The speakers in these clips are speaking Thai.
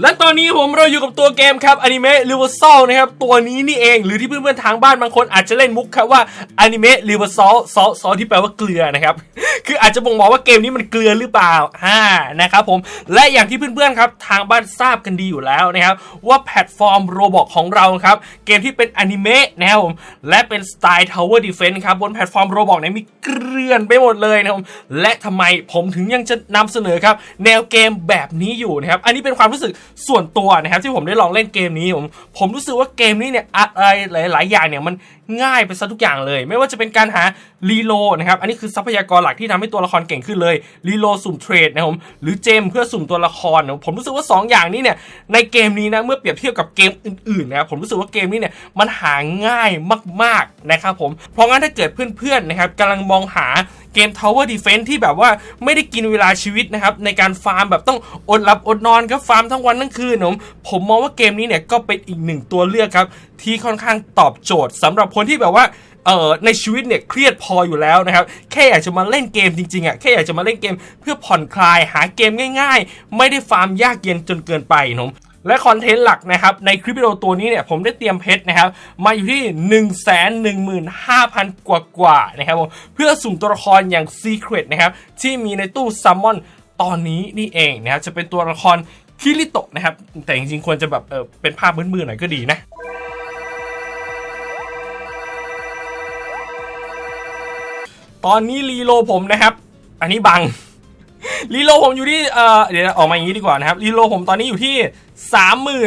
และตอนนี้ผมเราอยู่กับตัวเกมครับอนิเมะริเวอร์ซลนะครับ ตัวนี้นี่เองหรือที่เพื่อนๆทางบ้านบางคนอาจจะเล่นมุกครับว่าอนิเมะริเวอร์ซลซอซอที่แปลว่าเกลือนะครับ คืออาจจะบ่งบอกว่าเกมนี้มันเกลือหรือเปล่าฮ่านะครับผมและอย่างที่เพื่อนๆครับทางบ้านทราบกันดีอยู่แล้วนะครับว่าแพลตฟอร์มโรบอกของเราครับเกมที่เป็นอนิเมะนะครับผมและเป็นสไตล์ Tower Defense ครับบนแพลตฟอร์มโรบอกเนี่ยมีเกลื่อนไปหมดเลยนะครับผมและทำไมผมถึงยังจะนำเสนอครับแนวเกมแบบนี้อยู่นะครับอันนี้เป็นความรู้สึกส่วนตัวนะครับที่ผมได้ลองเล่นเกมนี้ผมผมรู้สึกว่าเกมนี้เนี่ยอะไรหลาย ๆ อย่างเนี่ยมันง่ายไปซะทุกอย่างเลย ไม่ว่าจะเป็นการหารีโลนะครับอันนี้คือทรัพยากรหลักที่ทำให้ตัวละครเก่งขึ้นเลยรีโลสุ่มเทรดนะครับผมหรือเจมเพื่อสุ่มตัวละครผมรู้สึกว่า 2 อย่างนี้เนี่ยในเกมนี้นะเมื่อเปรียบเทียบกับเกมอื่นๆนะครับผมรู้สึกว่าเกมนี้เนี่ยมันหาง่ายมากๆนะครับผมเพราะงั้นถ้าเกิดเพื่อนๆนะครับกำลังมองหา เกม Tower Defense ที่แบบว่าไม่ได้กินเวลาชีวิตนะครับในการฟาร์มแบบต้องอดหลับอดนอนครับฟาร์มทั้งวันทั้งคืนผมผมมองว่าเกมนี้เนี่ยก็เป็นอีกหนึ่งตัวเลือกครับที่ค่อนข้างตอบโจทย์สำหรับคนที่แบบว่าเอ่อในชีวิตเนี่ยเครียดพออยู่แล้วนะครับแค่อยากจะมาเล่นเกมจริงๆอะแค่อยากจะมาเล่นเกมเพื่อผ่อนคลายหาเกมง่าย ๆ ไม่ได้ฟาร์มยากเย็นจนเกินไปนะผม และคอนเทนต์หลักนะครับในคลิปวิดีโอตัวนี้เนี่ยผมได้เตรียมเพชรนะครับมาอยู่ที่ 1 1 5 0 0 0 กว่ากว่าๆนะครับผมเพื่อสุ่มตัวละครอย่าง Secret นะครับที่มีในตู้ซัมมอนตอนนี้นี่เองนะครับจะเป็นตัวละครคิริโตะนะครับแต่จริงๆควรจะแบบเออเป็นภาพมืดๆหน่อยก็ดีนะตอนนี้รีโลผมนะครับ อันนี้บัง รีโลผมอยู่ที่เอ่อเดี๋ยวออกมาอย่างนี้ดีกว่านะครับรีโลผมตอนนี้อยู่ที่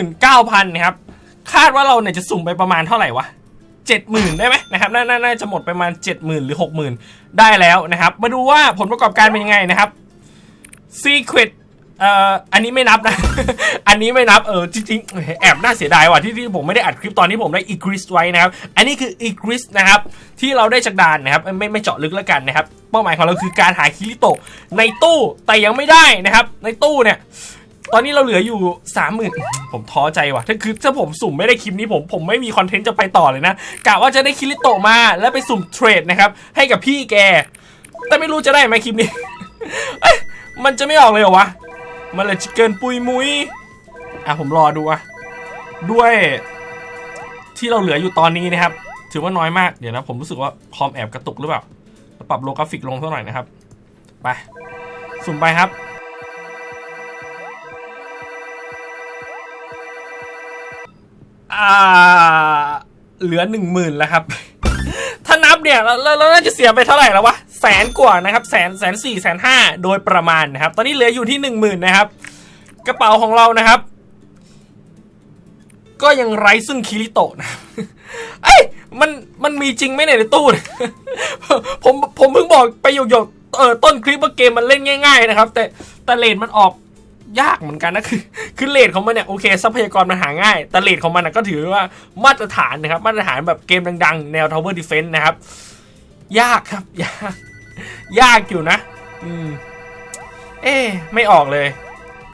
39,000นะครับคาดว่าเราเนี่ยจะสุ่มไปประมาณเท่าไหร่วะ70,000 ได้ไหมนะครับนาน่าน่าจะหมดประมาณ 70,000 หรือ 60,000 ได้แล้วนะครับ มาดูว่าผลประกอบการเป็นยังไงนะครับ Secret เอ่ออันนี้ไม่นับนะ อันนี้ไม่นับเออจริงๆแอบน่าเสียดายว่ะที่ที่ผมไม่ได้อัดคลิปตอนที่ผมได้อีกริสไว้นะครับ อันนี้คืออีกริสนะครับ ที่เราได้จากดานนะครับ ไม่ไม่เจาะลึกแล้วกันนะครับ เป้าหมายของเราคือการหาคิริโตะในตู้แต่ยังไม่ได้นะครับ ในตู้เนี่ยตอนนี้เราเหลืออยู่สามหมื่นผมท้อใจว่ะ ถ้าคือถ้าผมสุ่มไม่ได้คลิปนี้ผมผมไม่มีคอนเทนต์จะไปต่อเลยนะกะว่าจะได้คิริโตะมาแล้วไปสุ่มเทรดนะครับให้กับพี่แก แต่ไม่รู้จะได้ไหมคลิปนี้มันจะไม่ออกเลยเหรอวะ มันเลยจะเกินปุยมุยอะผมรอดูอะด้วยที่เราเหลืออยู่ตอนนี้นะครับ ถือว่าน้อยมากเดี๋ยวนะผมรู้สึกว่าคอมแอบกระตุกหรือเปล่าปรับโลกราฟิกลงสักหน่อยนะครับ ไปสุ่มไปครับอ่าเหลือหนึ่งหมื่นแล้วครับ ถ้านับเนี่ยเราเราเราน่าจะเสียไปเท่าไหร่แล้ววะ แสนกว่านะครับแสนแสนสี่แสนห้าโดยประมาณนะครับ ตอนนี้เหลืออยู่ที่หนึ่งหมื่นนะครับ กระเป๋าของเรานะครับ ก็ยังไร้ซึ่งคิริโตะนะเอ้ยมันมันมีจริงไหมเนี่ยในตู้ผมผมเพิ่งบอกไปหยกๆเออต้นคลิปว่าเกมมันเล่นง่าย ๆ นะครับ แต่แต่เลนมันออกยากเหมือนกันนะคือคือเลทของมันเนี่ยโอเคทรัพยากรมันหาง่าย แต่เลทของมันก็ถือว่ามาตรฐานนะครับ มาตรฐานแบบเกมดังๆ แนว Tower Defense นะครับ ยากครับ ยาก ยากอยู่นะ อืม เอ๊ไม่ออกเลย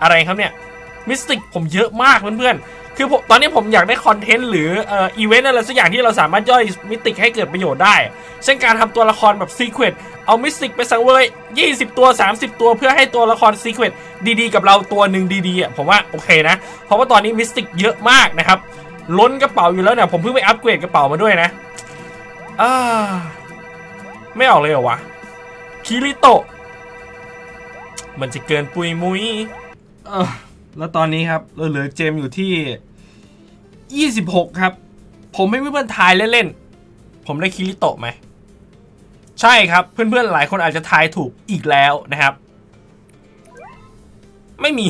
อะไรครับเนี่ย มิสติกผมเยอะมากเพื่อนๆ คือผมตอนนี้ผมอยากได้คอนเทนต์หรือเอ่ออีเวนต์อะไรสักอย่างที่เราสามารถย่อยมิสติกให้เกิดประโยชน์ได้ เช่นการทำตัวละครแบบซีเค t เอามิสติกไปสังเวย 20 ตัว 30 ตัวเพื่อให้ตัวละครซีเค t ดีๆ กับเราตัวหนึ่งดีๆอะผมว่าโอเคนะ เพราะว่าตอนนี้มิสติกเยอะมากนะครับ ล้นกระเป๋าอยู่แล้วเนี่ยผมเพิ่งไปอัปเกรดกระเป๋ามาด้วยนะ อ่า ไม่ออกเลยเหรอวะ คิริโตะ มันจะเกินปุยมุยเออแล้วตอนนี้ครับเราเหลือเจมอยู่ที่ 26 ครับ ผมไม่เพื่อนๆทายเล่นๆ ผมได้คิริโตะไหม ใช่ครับ เพื่อนๆ หลายคนอาจจะทายถูกอีกแล้วนะครับ ไม่มี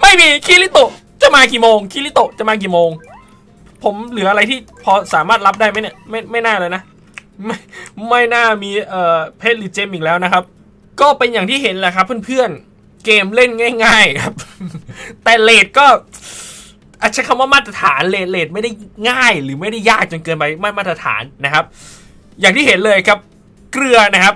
ไม่มีคิริโตะจะมากี่โมงคิริโตะจะมากี่โมง ผมเหลืออะไรที่พอสามารถรับได้ไหมเนี่ย ไม่ไม่น่าเลยนะ ไม่ ไม่น่ามีเอ่อเพชรหรือเจมอีกแล้วนะครับ ก็เป็นอย่างที่เห็นแหละครับเพื่อนๆ เกมเล่นง่าย ๆครับ แต่เลดก็อาจใช้คำว่ามาตรฐานเลดเลดไม่ได้ง่ายหรือไม่ได้ยากจนเกินไปไม่มาตรฐานนะครับ อย่างที่เห็นเลยครับเกลือนะครับ